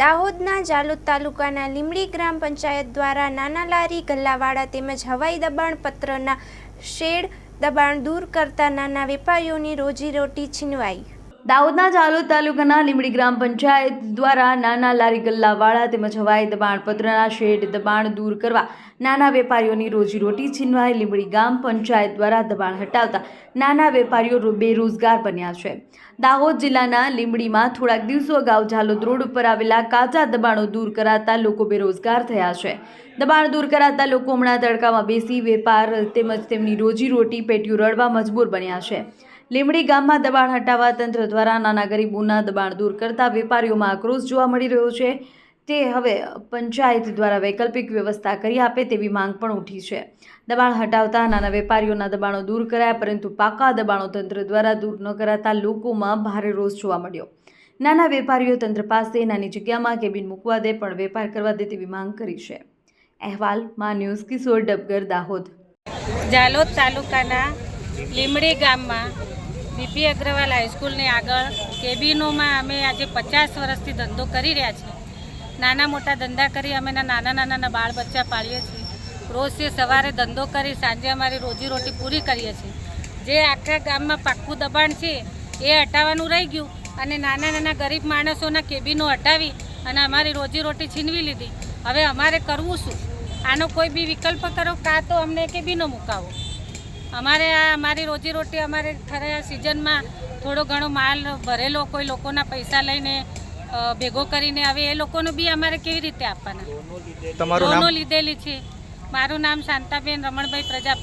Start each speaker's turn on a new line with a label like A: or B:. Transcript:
A: દાહોદના જાલોદ તાલુકાના લીમડી ગ્રામ પંચાયત દ્વારા નાના લારી ગલ્લાવાળા તેમજ હવાઈ દબાણ પત્રના શેડ દબાણ દૂર કરતા નાના વેપારીઓની રોજીરોટી છીનવાઈ.
B: દાહોદના જાલોદ તાલુકાના લીમડી ગ્રામ પંચાયત દ્વારા નાના લારી ગલ્લાવાળા તેમજ હવાઈ દબાણ પત્રના શેડ દબાણ દૂર કરવા નાના વેપારીઓની રોજીરોટી છીનવાઈ લીમડી ગામ પંચાયત દ્વારા દબાણ હટાવતા નાના વેપારીઓ બેરોજગાર બન્યા છે. દાહોદ જિલ્લાના લીમડીમાં થોડાક દિવસો અગાઉ જાલોદ રોડ ઉપર આવેલા કાચા દબાણો દૂર કરાતા લોકો બેરોજગાર થયા છે. દબાણ દૂર કરાતા લોકો હમણાં તડકામાં બેસી વેપાર તેમજ તેમની રોજીરોટી પેટીઓ રડવા મજબૂર બન્યા છે. લીમડી ગામમાં દબાણ હટાવવા તંત્ર દ્વારા નાના ગરીબોના દબાણ દૂર કરતા વેપારીઓમાં આક્રોશ જોવા મળી રહ્યો છે. તે હવે પંચાયત દ્વારા વૈકલ્પિક વ્યવસ્થા કરી આપે તેવી માંગ પણ ઉઠી છે. દબાણ હટાવતા નાના વેપારીઓના દબાણો દૂર કરાયા, પરંતુ પાકા દબાણો તંત્ર દ્વારા દૂર ન કરાતા લોકોમાં ભારે રોષ જોવા મળ્યો. નાના વેપારીઓ તંત્ર પાસે નાની જગ્યામાં કેબિન મૂકવા દે પણ વેપાર કરવા દે તેવી માંગ કરી છે. અહેવાલ, માં ન્યૂઝ કિશોર ડબગર, દાહોદ.
C: જાલોદ તાલુકાના લીમડી ગામમાં બીપી અગ્રવાલ હાઈસ્કૂલની આગળ કેબિનોમાં અમે આજે પચાસ વર્ષથી ધંધો કરી રહ્યા છીએ. નાના મોટા ધંધા કરી અમે નાના નાના બાળ બચ્ચા પાળીએ છીએ. રોજ સવારે ધંધો કરી સાંજે અમારી રોજીરોટી પૂરી કરીએ છીએ. જે આખા ગામમાં પાક્કું દબાણ છે, એ હટાવવાનું રહી ગયું અને નાના નાના ગરીબ માણસોના કેબિનો હટાવી અને અમારી રોજીરોટી છીનવી લીધી. હવે અમારે કરવું શું? આનો કોઈ બી વિકલ્પ કરો, કાં તો અમને કેબિનો મુકાવો. અમારે આ અમારી રોજીરોટી અમારે ખરે સિઝનમાં થોડો ઘણો માલ ભરેલો કોઈ લોકોના પૈસા લઈને ભેગો કરીને હવે એ લોકોને બી અમારે કેવી રીતે આપવાના?
D: તમારું
C: લોનો લીધેલી છે. મારું નામ શાંતાબેન રમણભાઈ પ્રજાપતિ.